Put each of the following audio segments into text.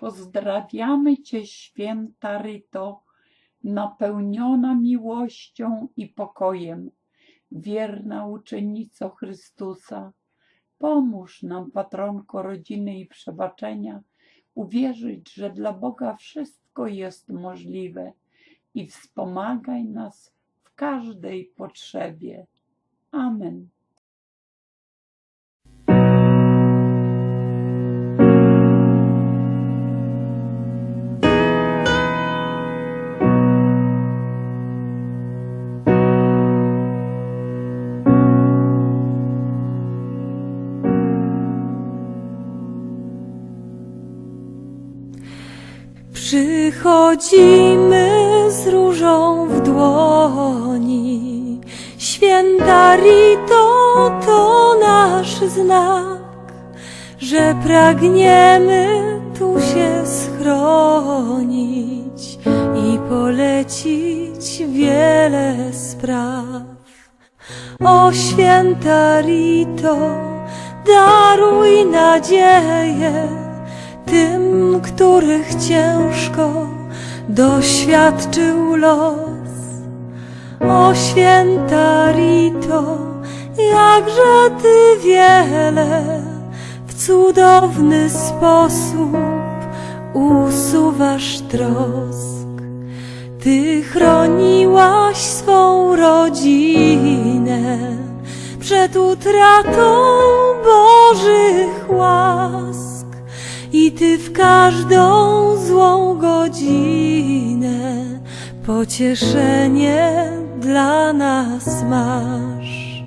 Pozdrawiamy Cię, święta Ryto, napełniona miłością i pokojem, wierna uczennico Chrystusa. Pomóż nam, patronko rodziny i przebaczenia, uwierzyć, że dla Boga wszystko jest możliwe i wspomagaj nas w każdej potrzebie. Amen. Przychodzimy z różą w dłoni. Święta Rito to nasz znak, że pragniemy tu się schronić i polecić wiele spraw. O święta Rito, daruj nadzieję tym, których ciężko doświadczył los. O święta Rito, jakże Ty wiele w cudowny sposób usuwasz trosk. Ty chroniłaś swą rodzinę przed utratą Bożych łask i Ty w każdą złą godzinę pocieszenie dla nas masz.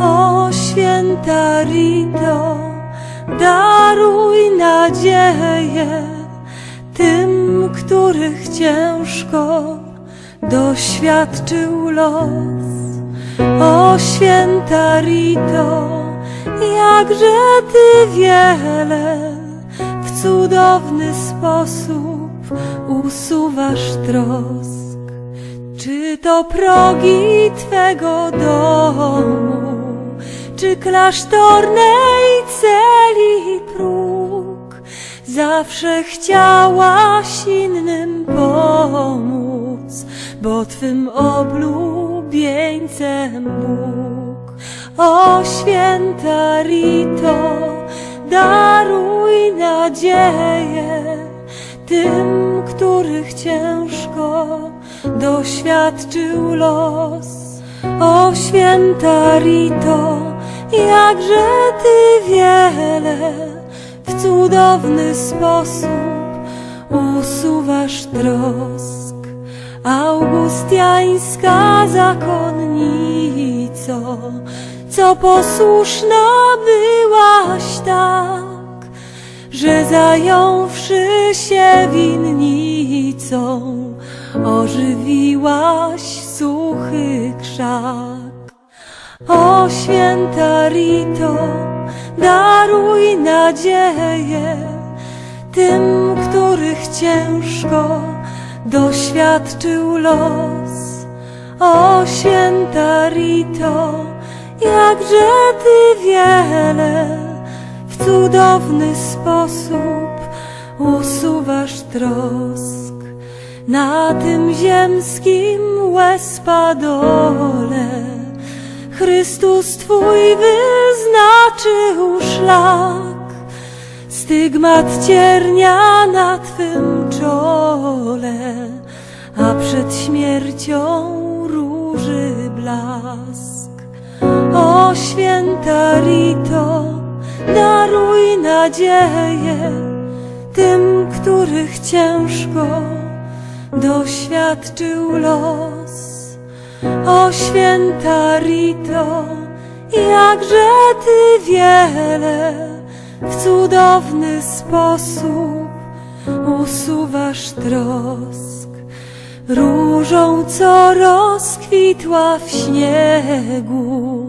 O święta Rito, daruj nadzieję tym, których ciężko doświadczył los. O święta Rito, jakże Ty wiele cudowny sposób usuwasz trosk. Czy to progi Twego domu, czy klasztornej celi próg, zawsze chciałaś innym pomóc, bo Twym oblubieńcem Bóg. O święta Rito, daruj nadzieję tym, których ciężko doświadczył los. O święta Rito, jakże Ty wiele w cudowny sposób usuwasz trosk. Augustiańska zakonnico, co posłuszna byłaś tak, że zająwszy się winnicą, ożywiłaś suchy krzak. O święta Rito, daruj nadzieję tym, których ciężko doświadczył los. O święta Rito, jakże Ty wiele cudowny sposób usuwasz trosk. Na tym ziemskim łespadole Chrystus Twój wyznaczył szlak. Stygmat ciernia na Twym czole, a przed śmiercią róży blask. O święta daruj nadzieję tym, których ciężko doświadczył los. O święta Rito, jakże Ty wiele w cudowny sposób usuwasz trosk. Różą, co rozkwitła w śniegu,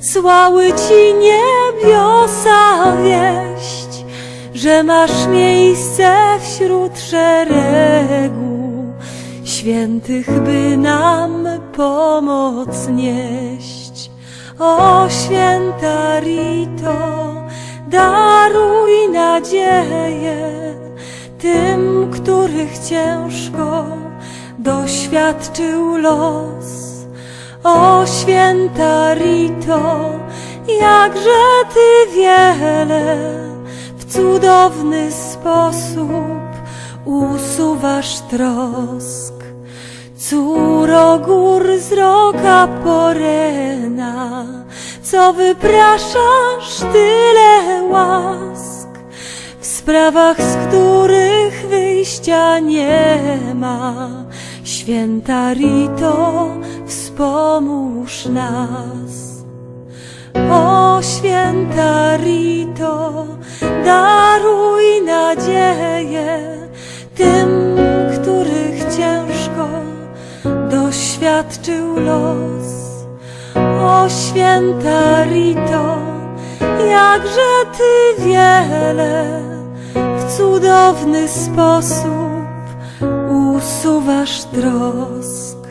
słały Ci niebiosa wieść, że masz miejsce wśród szeregu świętych, by nam pomoc nieść. O święta Rito, daruj nadzieję tym, których ciężko doświadczył los. O święta Rito, jakże ty wiele cudowny sposób usuwasz trosk. Córo gór z roka porena, co wypraszasz tyle łask, w sprawach, z których wyjścia nie ma. Święta Rito, wspomóż nas. O święta Rito, daruj nadzieję tym, których ciężko doświadczył los. O święta Rito, jakże ty wiele w cudowny sposób usuwasz trosk.